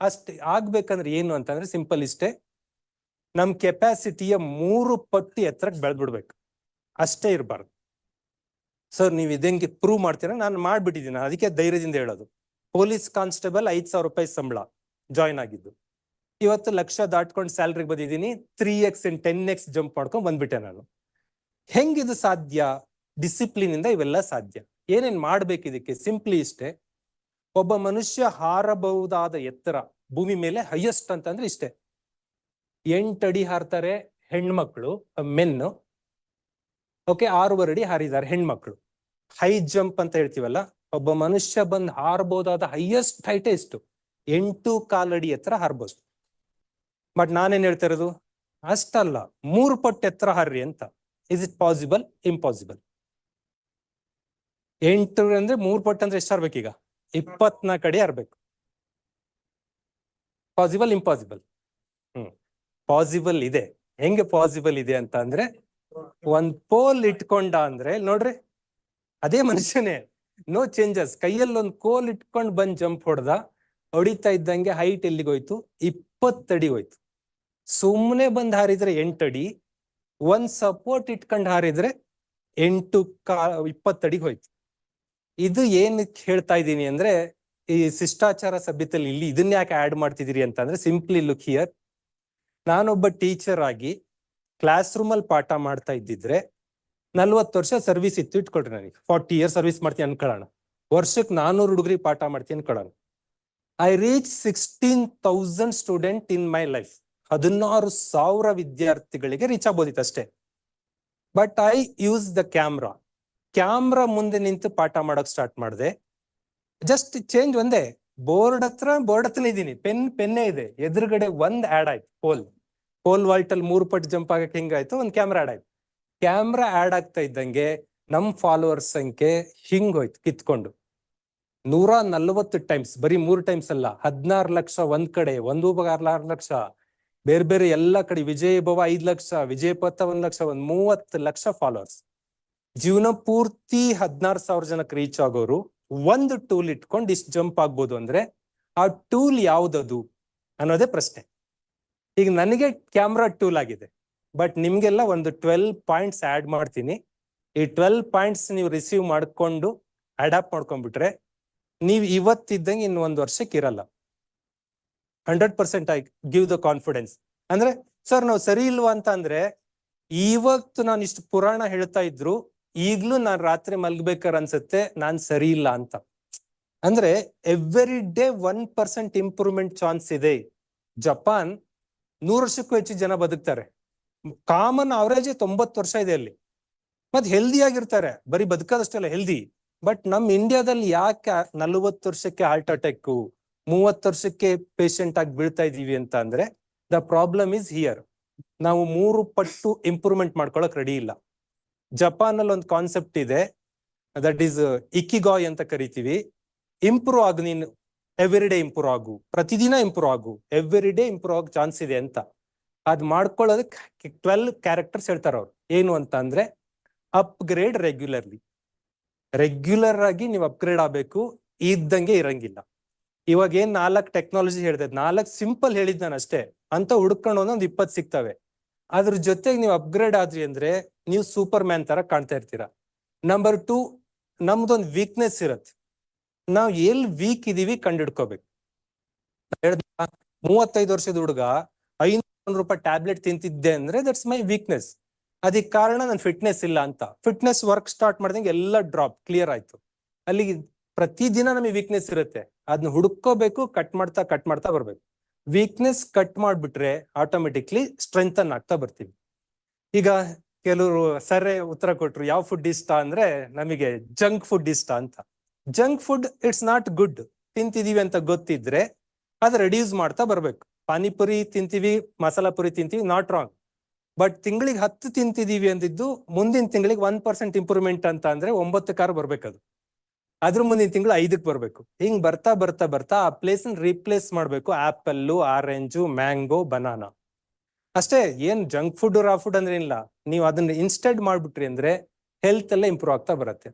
ಅಷ್ಟೇ, ಆಗ್ಬೇಕಂದ್ರೆ ಏನು ಅಂತಂದ್ರೆ ಸಿಂಪಲ್ ಇಷ್ಟೇ. ನಮ್ ಕೆಪಾಸಿಟಿಯ ಮೂರು ಪಟ್ಟು ಎತ್ತರಕ್ಕೆ ಬೆಳೆದ್ಬಿಡ್ಬೇಕು. ಅಷ್ಟೇ ಇರಬಾರ್ದು. ಸರ್ ನೀವು ಇದಂಗೆ ಪ್ರೂವ್ ಮಾಡ್ತೀರಾ? ನಾನು ಮಾಡ್ಬಿಟ್ಟಿದ್ದೀನಿ. ಅದಕ್ಕೆ ಧೈರ್ಯದಿಂದ ಹೇಳೋದು. ಪೊಲೀಸ್ ಕಾನ್ಸ್ಟೇಬಲ್ ಐದ್ ಸಾವಿರ ರೂಪಾಯಿ ಸಂಬಳ ಜಾಯ್ನ್ ಆಗಿದ್ದು. ಇವತ್ತು ಲಕ್ಷ ದಾಟ್ಕೊಂಡು ಸ್ಯಾಲ್ರಿಗೆ ಬಂದಿದ್ದೀನಿ. Three x in ten x jump ಮಾಡ್ಕೊಂಡು ಬಂದ್ಬಿಟ್ಟೆ ನಾನು. ಹೆಂಗಿದು ಸಾಧ್ಯ? ಡಿಸಿಪ್ಲಿನ್ ಇಂದ ಇವೆಲ್ಲ ಸಾಧ್ಯ. ಏನೇನ್ ಮಾಡ್ಬೇಕು ಇದಕ್ಕೆ? ಸಿಂಪ್ಲಿ ಇಷ್ಟೇ. ಒಬ್ಬ ಮನುಷ್ಯ ಹಾರಬಹುದಾದ ಎತ್ತರ, ಭೂಮಿ ಮೇಲೆ ಹೈಯೆಸ್ಟ್ ಅಂತಂದ್ರೆ ಇಷ್ಟೇ. ಎಂಟಡಿ ಹಾರ್ತಾರೆ ಹೆಣ್ಮಕ್ಳು ಮೆನ್ ಓಕೆ ಆರೂವರೆ ಅಡಿ ಹಾರಿದ್ದಾರೆ ಹೆಣ್ಮಕ್ಳು. ಹೈ ಜಂಪ್ ಅಂತ ಹೇಳ್ತೀವಲ್ಲ, ಒಬ್ಬ ಮನುಷ್ಯ ಬಂದ್ ಹಾರಬಹುದಾದ ಹೈಯೆಸ್ಟ್ ಹೈಟ್ ಎಷ್ಟು ಎಂಟು ಕಾಲಡಿ ಎತ್ತರ ಹಾರ್ಬೋದು. ಬಟ್ ನಾನೇನ್ ಹೇಳ್ತಾ ಇರೋದು? ಅಷ್ಟಲ್ಲ, ಮೂರು ಪಟ್ಟು ಎತ್ತರ ಹಾರ್ರಿ ಅಂತ. ಇಸ್ ಇಟ್ ಪಾಸಿಬಲ್ ಇಂಪಾಸಿಬಲ್ ಎಂಟು ಅಂದ್ರೆ ಮೂರು ಪಟ್ಟು ಅಂದ್ರೆ ಎಷ್ಟು ಹಾರ್ಬೇಕೀಗ? ಇಪ್ಪತ್ನಾಲ್ಕು ಕಡೆ ಹಾರ್ಬೇಕು. Possible impossible hmm. ಪಾಸಿಬಲ್ ಇದೆ. ಹೆಂಗೆ ಪಾಸಿಬಲ್ ಇದೆ ಅಂತ ಅಂದ್ರೆ, ಒಂದ್ ಪೋಲ್ ಇಟ್ಕೊಂಡ ಅಂದ್ರೆ ನೋಡ್ರಿ, ಅದೇ ಮನುಷ್ಯನೇ. ನೋ ಚೇಂಜಸ್ ಕೈಯಲ್ಲಿ ಒಂದ್ ಕೋಲ್ ಇಟ್ಕೊಂಡ್ ಬಂದ್ ಜಂಪ್ ಹೊಡೆದ, ಹೊಡಿತಾ ಇದ್ದಂಗೆ ಹೈಟ್ ಎಲ್ಲಿಗೆ ಹೋಯ್ತು? ಇಪ್ಪತ್ತಡಿ ಹೋಯ್ತು. ಸುಮ್ಮನೆ ಬಂದ್ ಹಾರಿದ್ರೆ ಎಂಟಡಿ ಒಂದ್ ಸಪೋರ್ಟ್ ಇಟ್ಕೊಂಡ್ ಹಾರಿದ್ರೆ ಎಂಟು ಕಾ ಇಪ್ಪತ್ತಡಿಗೆ ಹೋಯ್ತು. ಇದು ಏನ್ ಹೇಳ್ತಾ ಇದ್ದೀನಿ ಅಂದ್ರೆ, ಈ ಶಿಷ್ಟಾಚಾರ ಸಭ್ಯತೆಯಲ್ಲಿ ಇಲ್ಲಿ ಇದನ್ನ ಯಾಕೆ ಆಡ್ ಮಾಡ್ತಿದ್ದೀರಿ ಅಂತಂದ್ರೆ ಸಿಂಪ್ಲಿ ಲುಕ್ ಹಿಯರ್ ನಾನೊಬ್ಬ ಟೀಚರ್ ಆಗಿ ಕ್ಲಾಸ್ ರೂಮ್ ಅಲ್ಲಿ ಪಾಠ ಮಾಡ್ತಾ ಇದ್ದಿದ್ರೆ, ನಲ್ವತ್ತು ವರ್ಷ ಸರ್ವಿಸ್ ಇತ್ತು ಇಟ್ಕೊಳ್ರಿ ನನಗೆ. ಫಾರ್ಟಿ ಇಯರ್ ಸರ್ವಿಸ್ ಮಾಡ್ತೀನಿ ಅನ್ಕೊಳ್ಳೋಣ. ವರ್ಷಕ್ಕೆ ನಾನೂರು ಹುಡುಗರಿಗೆ ಪಾಠ ಮಾಡ್ತೀನಿ ಅನ್ಕೊಳ್ಳೋಣ. I reach sixteen thousand student in my life ಹದಿನಾರು ಸಾವಿರ ವಿದ್ಯಾರ್ಥಿಗಳಿಗೆ ರೀಚ್ ಆಗ್ಬೋದಿತ್ತು ಅಷ್ಟೇ. But I use the camera camera ಮುಂದೆ ನಿಂತು ಪಾಠ ಮಾಡೋಕೆ ಸ್ಟಾರ್ಟ್ ಮಾಡಿದೆ. ಜಸ್ಟ್ ಚೇಂಜ್ ಒಂದೇ. ಬೋರ್ಡ್ ಹತ್ರ ಬೋರ್ಡ್ ಹತ್ರ ಇದ್ದೀನಿ. ಪೆನ್ ಪೆನ್ನೇ ಇದೆ. ಎದುರುಗಡೆ ಒಂದ್ ಆಡ್ ಆಯ್ತು. ಪೋಲ್ ಪೋಲ್ ವಾಲ್ಟ್ ಅಲ್ಲಿ ಮೂರು ಪಟ್ಟು ಜಂಪ್ ಆಗಕ್ಕೆ ಹಿಂಗಾಯ್ತು ಒಂದ್ ಕ್ಯಾಮ್ರಾ ಆಡ್ ಆಯ್ತು. ಕ್ಯಾಮ್ರಾ ಆಡ್ ಆಗ್ತಾ ಇದ್ದಂಗೆ ನಮ್ ಫಾಲೋವರ್ಸ್ ಸಂಖ್ಯೆ ಹಿಂಗ್ ಹೋಯ್ತು, ಕಿತ್ಕೊಂಡು. ನೂರ ನಲ್ವತ್ತು ಟೈಮ್ಸ್ ಬರೀ ಮೂರು ಟೈಮ್ಸ್ ಅಲ್ಲ, ಹದಿನಾರು ಲಕ್ಷ ಒಂದ್ ಕಡೆ, ಒಂದು ಆರು ಲಕ್ಷ. ಬೇರೆ ಬೇರೆ ಎಲ್ಲ ಕಡೆ, ವಿಜಯ ಭವ ಐದ್ ಲಕ್ಷ, ವಿಜಯ ಪಥ ಒಂದ್ ಲಕ್ಷ, ಒಂದ್ ಮೂವತ್ತು ಲಕ್ಷ ಫಾಲೋವರ್ಸ್ ಜೀವನ ಪೂರ್ತಿ ಹದಿನಾರು ಸಾವಿರ ಜನಕ್ಕೆ ರೀಚ್ ಆಗೋರು, ಒಂದು ಟೂಲ್ ಇಟ್ಕೊಂಡು ಇಷ್ಟು ಜಂಪ್ ಆಗ್ಬೋದು ಅಂದ್ರೆ ಆ ಟೂಲ್ ಯಾವ್ದದು ಅನ್ನೋದೇ ಪ್ರಶ್ನೆ. ಈಗ ನನಗೆ ಕ್ಯಾಮ್ರಾ ಟೂಲ್ ಆಗಿದೆ ಬಟ್ ನಿಮ್ಗೆಲ್ಲ ಒಂದು ಟ್ವೆಲ್ ಪಾಯಿಂಟ್ಸ್ ಆಡ್ ಮಾಡ್ತೀನಿ. ಈ ಟ್ವೆಲ್ ಪಾಯಿಂಟ್ಸ್ ನೀವು ರಿಸೀವ್ ಮಾಡ್ಕೊಂಡು ಅಡಾಪ್ಟ್ ಮಾಡ್ಕೊಂಡ್ಬಿಟ್ರೆ ನೀವು ಇವತ್ತಿದ್ದಂಗೆ ಇನ್ನು ಒಂದು ವರ್ಷಕ್ಕೆ ಇರಲ್ಲ. Hundred percent I give the confidence ಅಂದ್ರೆ, ಸರ್, ನಾವು ಸರಿ ಇಲ್ವಾ ಅಂತ ಅಂದ್ರೆ ಇವತ್ತು ನಾನು ಇಷ್ಟು ಪುರಾಣ ಹೇಳ್ತಾ ಇದ್ರು ಈಗ್ಲೂ ನಾನ್ ರಾತ್ರಿ ಮಲ್ಗ್ಬೇಕಾರ್ ಅನ್ಸುತ್ತೆ ನಾನ್ ಸರಿ ಇಲ್ಲ ಅಂತ. ಅಂದ್ರೆ every day one percent improvement chance ಇದೆ. ಜಪಾನ್ ನೂರು ವರ್ಷಕ್ಕೂ ಹೆಚ್ಚು ಜನ ಬದುಕ್ತಾರೆ. ಕಾಮನ್ ಅವರೇಜ್ ತೊಂಬತ್ತು ವರ್ಷ ಇದೆ ಅಲ್ಲಿ. ಮತ್ ಹೆಲ್ದಿ ಆಗಿರ್ತಾರೆ. ಬರೀ ಬದುಕೋದಷ್ಟಲ್ಲ ಹೆಲ್ದಿ ಬಟ್ ನಮ್ ಇಂಡಿಯಾದಲ್ಲಿ ಯಾಕೆ ನಲವತ್ತು ವರ್ಷಕ್ಕೆ ಹಾರ್ಟ್ ಅಟ್ಯಾಕ್ ಮೂವತ್ತು ವರ್ಷಕ್ಕೆ ಪೇಷಂಟ್ ಆಗಿ ಬೀಳ್ತಾ ಇದೀವಿ ಅಂತ ಅಂದ್ರೆ ದ ಪ್ರಾಬ್ಲಮ್ ಇಸ್ ಹಿಯರ್ ನಾವು ಮೂರು ಪಟ್ಟು ಇಂಪ್ರೂವ್ಮೆಂಟ್ ಮಾಡ್ಕೊಳಕ್ ರೆಡಿ ಇಲ್ಲ. ಜಪಾನ್ ಅಲ್ಲಿ ಒಂದು ಕಾನ್ಸೆಪ್ಟ್ ಇದೆ. ದಟ್ ಈಸ್ ಇಕ್ಕಿಗಾಯ್ ಅಂತ ಕರಿತೀವಿ. ಇಂಪ್ರೂವ್ ಆಗು ನೀನು ಎವ್ರಿ ಡೇ ಇಂಪ್ರೂವ್ ಆಗು. ಪ್ರತಿದಿನ ಇಂಪ್ರೂವ್ ಆಗು. ಎವ್ರಿ ಡೇ ಇಂಪ್ರೂವ್ ಆಗ ಚಾನ್ಸ್ ಇದೆ ಅಂತ. ಅದ್ ಮಾಡ್ಕೊಳ್ಳೋದಕ್ಕೆ ಟ್ವೆಲ್ ಕ್ಯಾರೆಕ್ಟರ್ಸ್ ಹೇಳ್ತಾರ ಅವ್ರು. ಏನು ಅಂತ ಅಂದ್ರೆ ಅಪ್ಗ್ರೇಡ್ ರೆಗ್ಯುಲರ್ಲಿ ರೆಗ್ಯುಲರ್ ಆಗಿ ನೀವು ಅಪ್ಗ್ರೇಡ್ ಆಗ್ಬೇಕು. ಇದ್ದಂಗೆ ಇರಂಗಿಲ್ಲ. ಇವಾಗ ಏನ್ ನಾಲ್ಕು ಟೆಕ್ನಾಲಜಿ ಹೇಳಿದೆ, ನಾಲ್ಕು ಸಿಂಪಲ್ ಹೇಳಿದ್ ನಾನು ಅಷ್ಟೇ. ಅಂತ ಹುಡ್ಕೊಂಡು ಒಂದೊಂದು ಇಪ್ಪತ್ತು ಸಿಗ್ತವೆ. ಅದ್ರ ಜೊತೆಗೆ ನೀವು ಅಪ್ಗ್ರೇಡ್ ಆದ್ರಿ ಅಂದ್ರೆ ನೀವು ಸೂಪರ್ ಮ್ಯಾನ್ ತರ ಕಾಣ್ತಾ ಇರ್ತೀರಾ. ನಂಬರ್ ಟೂ ನಮ್ದೊಂದು ವೀಕ್ನೆಸ್ ಇರತ್ತೆ. ನಾವ್ ಎಲ್ ವೀಕ್ ಇದೀವಿ ಕಂಡಿಡ್ಕೋಬೇಕು ಮೂವತ್ತೈದು ವರ್ಷದ ಹುಡುಗ ಐನೂರು ರೂಪಾಯಿ ಟ್ಯಾಬ್ಲೆಟ್ ತಿಂತಿದ್ದೆ ಅಂದ್ರೆ ದಟ್ಸ್ ಮೈ ವೀಕ್ನೆಸ್ ಅದಕ್ಕೆ ಕಾರಣ ನನ್ ಫಿಟ್ನೆಸ್ ಇಲ್ಲ ಅಂತ. ಫಿಟ್ನೆಸ್ ವರ್ಕ್ ಸ್ಟಾರ್ಟ್ ಮಾಡಿದಂಗೆ ಎಲ್ಲ ಡ್ರಾಪ್ ಕ್ಲಿಯರ್ ಆಯ್ತು. ಅಲ್ಲಿಗೆ ಪ್ರತಿದಿನ ನಮಗೆ ವೀಕ್ನೆಸ್ ಇರುತ್ತೆ. ಅದನ್ನ ಹುಡುಕೋಬೇಕು ಕಟ್ ಮಾಡ್ತಾ ಕಟ್ ಮಾಡ್ತಾ ಬರ್ಬೇಕು. ವೀಕ್ನೆಸ್ ಕಟ್ ಮಾಡಿಬಿಟ್ರೆ ಆಟೋಮೆಟಿಕ್ಲಿ ಸ್ಟ್ರೆಂಥನ್ ಆಗ್ತಾ ಬರ್ತೀವಿ. ಈಗ ಕೆಲವರು ಸರಿ ಉತ್ತರ ಕೊಟ್ರು, ಯಾವ ಫುಡ್ ಇಷ್ಟ? ಅಂದ್ರೆ ನಮಗೆ ಜಂಕ್ ಫುಡ್ ಇಷ್ಟ ಅಂತ. Junk food it's not good ತಿಂತಿದೀವಿ ಅಂತ ಗೊತ್ತಿದ್ರೆ ಅದು ರೆಡ್ಯೂಸ್ ಮಾಡ್ತಾ ಬರ್ಬೇಕು. ಪಾನಿಪುರಿ ತಿಂತೀವಿ, ಮಸಾಲಾ ಪುರಿ ತಿಂತೀವಿ ನಾಟ್ ರಾಂಗ್ ಬಟ್ ತಿಂಗಳಿಗೆ ಹತ್ತು ತಿಂತಿದೀವಿ ಅಂದಿದ್ದು, ಮುಂದಿನ ತಿಂಗಳಿಗೆ ಒನ್ ಪರ್ಸೆಂಟ್ ಇಂಪ್ರೂವ್ಮೆಂಟ್ ಅಂತ ಅಂದ್ರೆ ಒಂಬತ್ತು ಕಾರ್ ಬರ್ಬೇಕದು. ಅದ್ರ ಮುಂದಿನ ತಿಂಗಳು ಐದಕ್ಕೆ ಬರ್ಬೇಕು. ಹಿಂಗ್ ಬರ್ತಾ ಬರ್ತಾ ಬರ್ತಾ ಆ ಪ್ಲೇಸ್ ರೀಪ್ಲೇಸ್ ಮಾಡ್ಬೇಕು. Apple orange, mango, banana. ಅಷ್ಟೇ, ಏನ್ ಜಂಕ್ ಫುಡ್ ರಾ ಫುಡ್ ಅಂದ್ರೆ ಇಲ್ಲ ನೀವು ಅದನ್ನ ಇನ್ಸ್ಟೆಡ್ ಮಾಡ್ಬಿಟ್ರಿ ಅಂದ್ರೆ ಹೆಲ್ತ್ ಎಲ್ಲ ಇಂಪ್ರೂವ್ ಆಗ್ತಾ ಬರುತ್ತೆ.